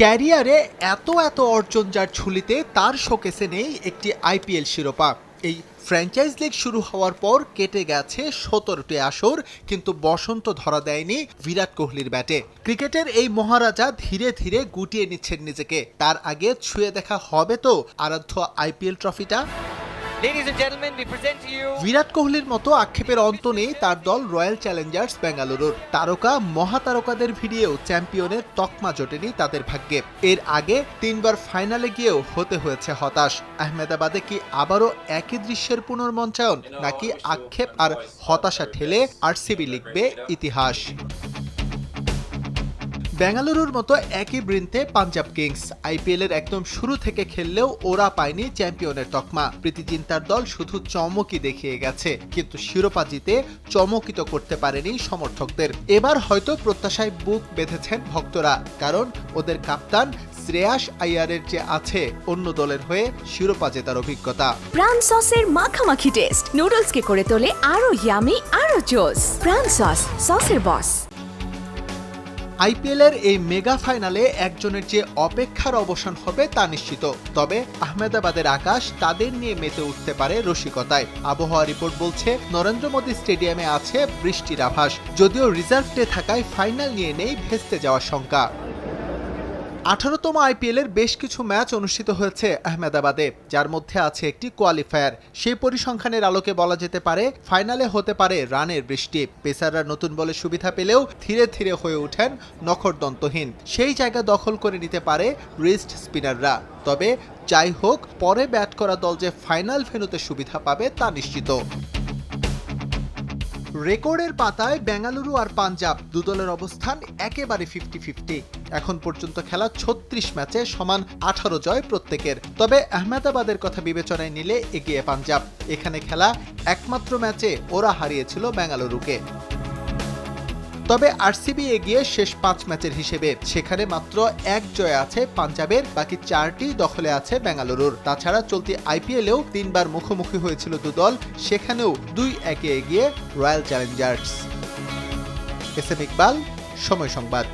ক্যারিয়ারে এত এত অর্জন যার ঝুলিতে তার শোকেসে নেই একটি আইপিএল শিরোপা। এই ফ্র্যাঞ্চাইজ লিগ শুরু হওয়ার পর কেটে গেছে সতেরোটি আসর, কিন্তু বসন্ত ধরা দেয়নি বিরাট কোহলির ব্যাটে। ক্রিকেটের এই মহারাজা ধীরে ধীরে গুটিয়ে নিচ্ছেন নিজেকে। তার আগে ছুঁয়ে দেখা হবে তো আরাধ্য আইপিএল ট্রফিটা। বিরাট কোহলির মতো আক্ষেপের অন্ত নেই তার দল রয়্যাল চ্যালেঞ্জার্স বেঙ্গালুরুর তারকা, মহাতারকাদের ভিড়িয়েও চ্যাম্পিয়নের তকমা জোটেনি তাদের ভাগ্যে। এর আগে তিনবার ফাইনালে গিয়েও হতে হয়েছে হতাশ। আহমেদাবাদে কি আবারও একই দৃশ্যের পুনর্মঞ্চায়ন? নাকি আক্ষেপ আর হতাশা ঠেলে আরসিবি লিখবে ইতিহাস? বেঙ্গালুরুর মতো একই বৃন্তে পাঞ্জাব কিংস। আইপিএল এর একদম শুরু থেকে খেললেও ওরা পায়নি চ্যাম্পিয়নের তকমা। প্রীতি জিন্তার দল শুধু চমকই দেখিয়ে গেছে, কিন্তু শিরোপা জিতে চমকিত করতে পারেনি সমর্থকদের। এবার হয়তো প্রত্যাশায় বুক বেঁধেছেন ভক্তরা, কারণ ওদের কাপ্তান শ্রেয়াস আইয়ারের যে আছে অন্য দলের হয়ে শিরোপা জেতার অভিজ্ঞতা। প্রাণ সসের মাখামাখি টেস্ট, নুডলসকে করে তোলে আরও ইয়ামি আরও জোস প্রাণ সস, সসের বস আইপিএল এর এই মেগা ফাইনালে একজনের যে অপেক্ষার অবসান হবে তা নিশ্চিত। তবে আহমেদাবাদের আকাশ তাদের নিয়ে মেতে উঠতে পারে রসিকতায়। আবহাওয়া রিপোর্ট বলছে, নরেন্দ্র মোদী স্টেডিয়ামে আছে বৃষ্টির আভাস। যদিও রিজার্ভ ডে থাকায় ফাইনাল নিয়ে নেই ভেস্তে যাওয়ার শঙ্কা। আঠারোতম আইপিএল এর বেশ কিছু ম্যাচ অনুষ্ঠিত হয়েছে আহমেদাবাদে, যার মধ্যে আছে একটি কোয়ালিফায়ার। সেই পরিসংখ্যানের আলোকে বলা যেতে পারে, ফাইনালে হতে পারে রানের বৃষ্টি। পেসাররা নতুন বলে সুবিধা পেলেও ধীরে ধীরে হয়ে ওঠেন নখরদন্তহীন। সেই জায়গা দখল করে নিতে পারে রিস্ট স্পিনাররা। তবে যাই হোক, পরে ব্যাট করা দল যে ফাইনাল ভেন্যুতে সুবিধা পাবে তা নিশ্চিত। রেকর্ডের পাতায় বেঙ্গালুরু আর পাঞ্জাব দু দলের অবস্থান একেবারে ফিফটি ফিফটি। এখন পর্যন্ত খেলা ছত্রিশ ম্যাচে সমান আঠারো জয় প্রত্যেকের। তবে আহমেদাবাদের কথা বিবেচনায় নিলে এগিয়ে পাঞ্জাব। এখানে খেলা একমাত্র ম্যাচে ওরা হারিয়েছিল বেঙ্গালুরুকে। তবে আরসিবি এগিয়ে শেষ পাঁচ ম্যাচের হিসেবে। সেখানে মাত্র এক জয় আছে পাঞ্জাবের, বাকি চারটি দখলে আছে বেঙ্গালুরুর। তাছাড়া চলতি আইপিএলেও তিনবার মুখোমুখি হয়েছিল দুদল সেখানেও দুই একে এগিয়ে Royal Challengers. S M Iqbal, Somoy Sangbad.